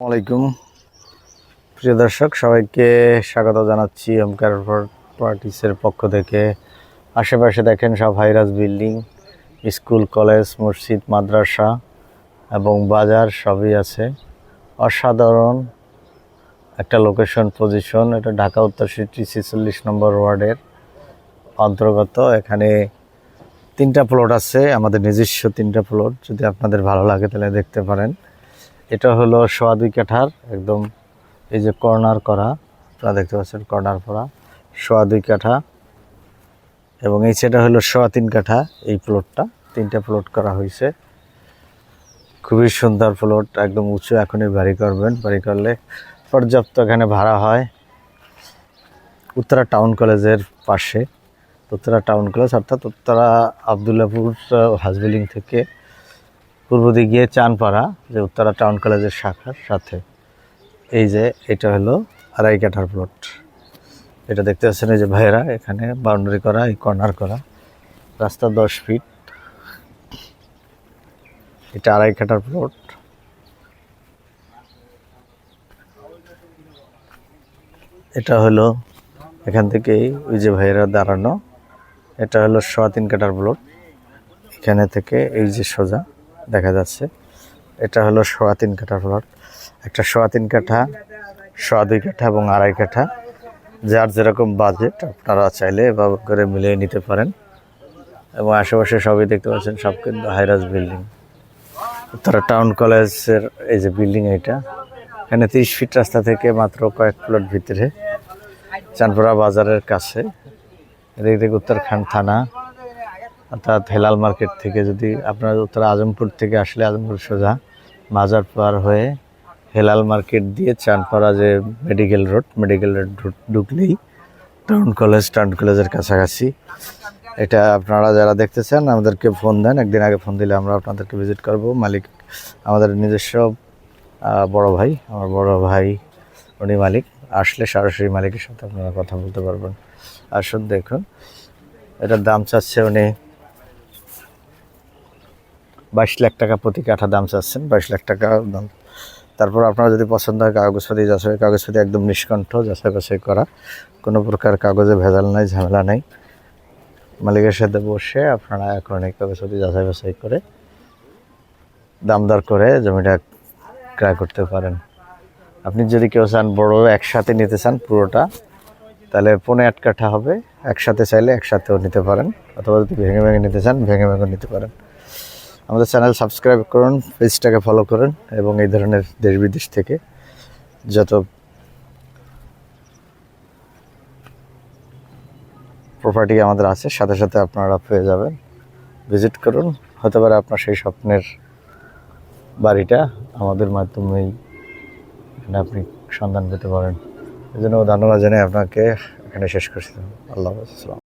আলাইকুম প্রিয় দর্শক, সবাইকে স্বাগত জানাচ্ছি ওমকার পার্টিসের পক্ষ থেকে। আশেপাশে দেখেন সব হাইরাজ বিল্ডিং, স্কুল, কলেজ, মসজিদ, মাদ্রাসা এবং বাজার সবই আছে। অসাধারণ একটা লোকেশন পজিশন এটা ঢাকা উত্তর সিটি ছেচল্লিশ নম্বর ওয়ার্ডের অন্তর্গত। এখানে তিনটা প্লট আছে, আমাদের নিজস্ব তিনটা প্লট যদি আপনাদের ভালো লাগে তাহলে দেখতে পারেন। এটা হলো সোয়া দুই কাঠার, একদম এই যে কর্নার করা, আপনারা দেখতে পাচ্ছেন কর্নার করা সোয়া দুই কাঠা। এবং এই সেটা হলো সোয়া তিন কাঠা, এই প্লটটা, তিনটা প্লট করা হয়েছে। খুবই সুন্দর প্লট, একদম উঁচু এখনই বাড়ি করবেন, বাড়ি করলে পর্যাপ্ত এখানে ভাড়া হয়। উত্তরা টাউন কলেজের পাশে, উত্তরা টাউন কলেজ, অর্থাৎ উত্তরা আবদুল্লাপুর হাজবিলিং থেকে পূর্ব দিকে গিয়ে চানপাড়া, যে উত্তরা টাউন কলেজের শাখার সাথে। এই যে এটা হলো আড়াই কাঠার প্লট এটা দেখতে পাচ্ছেন এই যে ভাইয়েরা, এখানে বাউন্ডারি করা, এই কর্নার করা। রাস্তা দশ ফিট এটা আড়াই কাঠার প্লট এটা হলো এখান থেকেই ওই যে ভাইয়েরা দাঁড়ানো। এটা হলো সোয়া তিন কাটার প্লট এখানে থেকে এই যে সোজা। দেখা যাচ্ছে। এটা হলো সোয়া তিন কাঠা প্লট একটা সোয়া তিন কাঠা, সোয়া দুই কাঠা এবং আড়াই কাঠা। যার যেরকম বাজেট আপনারা চাইলে এভাবে করে মিলিয়ে নিতে পারেন। এবং আশেপাশে সবই দেখতে পাচ্ছেন, সব কিন্তু হাইরাজ বিল্ডিং উত্তরা টাউন কলেজের এই যে বিল্ডিং এটা এখানে তিরিশ ফিট রাস্তা থেকে মাত্র কয়েক প্লট ভিতরে। চানপুরা বাজারের কাছে। এদিক থেকে উত্তরখান থানা। অর্থাৎ হেলাল মার্কেট থেকে যদি আপনার উত্তর আজমপুর থেকে আসলে আজমপুর সোজা মাজার পার হয়ে হেলাল মার্কেট দিয়ে চানপাড়া যে মেডিকেল রোড মেডিকেল রোড ঢুকলেই টাউন কলেজ, টাউন কলেজের কাছাকাছি। এটা আপনারা যারা দেখতে চান আমাদেরকে ফোন দেন। একদিন আগে ফোন দিলে আমরা আপনাদেরকে ভিজিট করব। মালিক আমাদের নিজস্ব বড় ভাই। আমার বড় ভাই, উনি মালিক। আসলে সরাসরি মালিকের সাথে আপনারা কথা বলতে পারবেন। আসুন দেখুন। এটার দাম চাচ্ছে উনি বাইশ লাখ টাকা প্রতি কাঠা দাম চাচ্ছেন, বাইশ লাখ টাকা দাম। তারপর আপনারা যদি পছন্দ হয় কাগজপাতি, যাচাই কাগজপাতি একদম নিষ্কণ্ঠ, যাচাই বাছাই করা। কোনো প্রকার কাগজে ভেজাল নাই, ঝামেলা নাই। মালিকের সাথে বসে আপনারা এখন এই কাগজপাতি যাচাই বাছাই করে দাম দর করে জমিটা ক্রয় করতে পারেন। আপনি যদি কেউ চান বড় একসাথে নিতে চান পুরোটা, তাহলে পনেরো আট কাঠা হবে। একসাথে চাইলে একসাথেও নিতে পারেন, অথবা যদি ভেঙে ভেঙে নিতে চান, ভেঙে ভেঙে নিতে পারেন। আমাদের চ্যানেল সাবস্ক্রাইব করুন, পেজটাকে ফলো করুন এবং এই ধরনের দেশ বিদেশ থেকে যত প্রপার্টি আমাদের আছে, সাথে সাথে আপনারা পেয়ে যাবেন। ভিজিট করুন হতে পারে আপনার সেই স্বপ্নের বাড়িটা আমাদের মাধ্যমেই আপনি সন্ধান পেতে পারেন। এই জন্য ধন্যবাদ জানাই আপনাকে এখানে শেষ করছি। আল্লাহ